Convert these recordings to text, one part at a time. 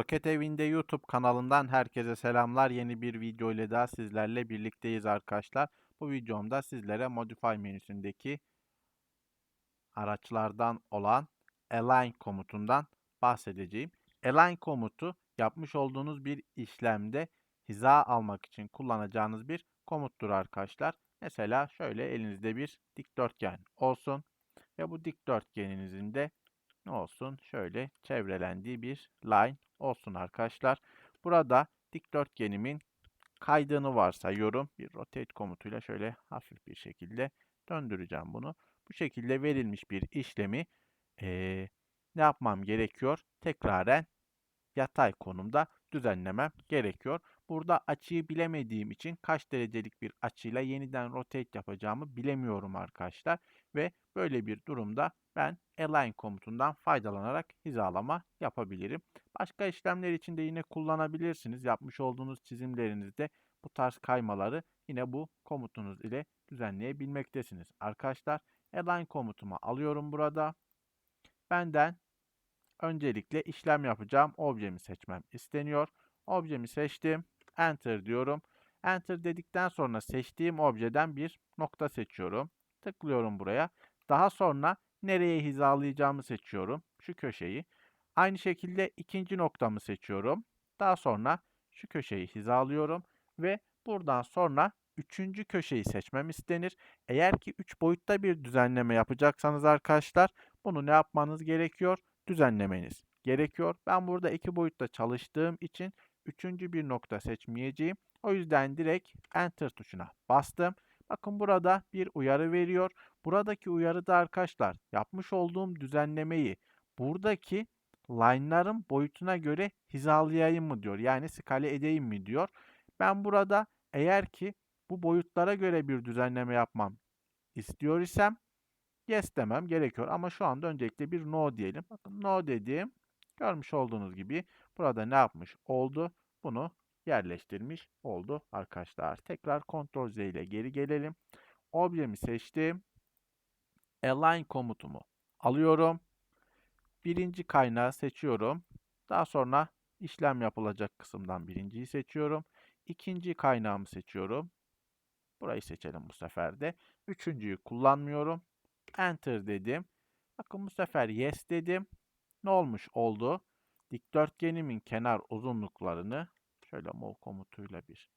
Roket Evi'nde YouTube kanalından herkese selamlar. Yeni bir video ile daha sizlerle birlikteyiz arkadaşlar. Bu videomda sizlere Modify menüsündeki araçlardan olan Align komutundan bahsedeceğim. Align komutu yapmış olduğunuz bir işlemde hiza almak için kullanacağınız bir komuttur arkadaşlar. Mesela şöyle elinizde bir dikdörtgen olsun ve bu dikdörtgeninizin de ne olsun? Şöyle çevrelendiği bir line olsun arkadaşlar. Burada dikdörtgenimin kaydığını varsayıyorum. Bir rotate komutuyla şöyle hafif bir şekilde döndüreceğim bunu. Bu şekilde verilmiş bir işlemi ee, ne yapmam gerekiyor? Tekraren yatay konumda düzenlemem gerekiyor. Burada açıyı bilemediğim için kaç derecelik bir açıyla yeniden rotate yapacağımı bilemiyorum arkadaşlar. Ve böyle bir durumda ben align komutundan faydalanarak hizalama yapabilirim. Başka işlemler için de yine kullanabilirsiniz. Yapmış olduğunuz çizimlerinizde bu tarz kaymaları yine bu komutunuz ile düzenleyebilmektesiniz. Arkadaşlar align komutumu alıyorum burada. Benden öncelikle işlem yapacağım objemi seçmem isteniyor. Objemi seçtim. Enter diyorum. Enter dedikten sonra seçtiğim objeden bir nokta seçiyorum. Tıklıyorum buraya. Daha sonra nereye hizalayacağımı seçiyorum. Şu köşeyi. Aynı şekilde ikinci noktamı seçiyorum. Daha sonra şu köşeyi hizalıyorum ve buradan sonra üçüncü köşeyi seçmem istenir. Eğer ki üç boyutta bir düzenleme yapacaksanız arkadaşlar bunu ne yapmanız gerekiyor? Düzenlemeniz gerekiyor. Ben burada iki boyutta çalıştığım için üçüncü bir nokta seçmeyeceğim. O yüzden direkt Enter tuşuna bastım. Bakın burada bir uyarı veriyor. Buradaki uyarıda arkadaşlar yapmış olduğum düzenlemeyi buradaki line'ların boyutuna göre hizalayayım mı diyor. Yani skale edeyim mi diyor. Ben burada eğer ki bu boyutlara göre bir düzenleme yapmam istiyor isem yes demem gerekiyor. Ama şu anda öncelikle bir no diyelim. Bakın no dediğim görmüş olduğunuz gibi burada ne yapmış oldu? Bunu yerleştirmiş oldu arkadaşlar. Tekrar Ctrl Z ile geri gelelim. Objemi seçtim. Align komutumu alıyorum. Birinci kaynağı seçiyorum. Daha sonra işlem yapılacak kısımdan birinciyi seçiyorum. İkinci kaynağımı seçiyorum. Burayı seçelim bu sefer de. Üçüncüyü kullanmıyorum. Enter dedim. Bakın bu sefer yes dedim. Ne olmuş oldu? Dikdörtgenimin kenar uzunluklarını şöyle mov komutuyla bir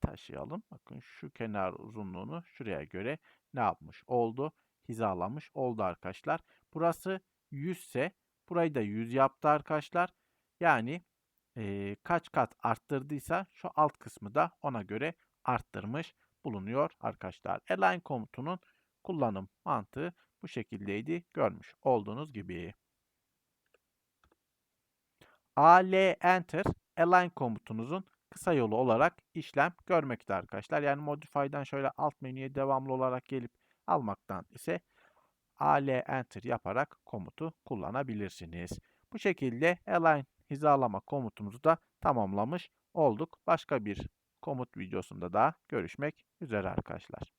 taşıyalım. Bakın şu kenar uzunluğunu şuraya göre ne yapmış oldu? Hizalamış oldu arkadaşlar. Burası 100 ise burayı da 100 yaptı arkadaşlar. Yani e, kaç kat arttırdıysa şu alt kısmı da ona göre arttırmış bulunuyor arkadaşlar. Align komutunun kullanım mantığı bu şekildeydi. Görmüş olduğunuz gibi. AL Enter Align komutunuzun kısa yolu olarak işlem görmekte arkadaşlar. Yani Modify'dan şöyle alt menüye devamlı olarak gelip almaktan ise AL Enter yaparak komutu kullanabilirsiniz. Bu şekilde Align hizalama komutumuzu da tamamlamış olduk. Başka bir komut videosunda daha görüşmek üzere arkadaşlar.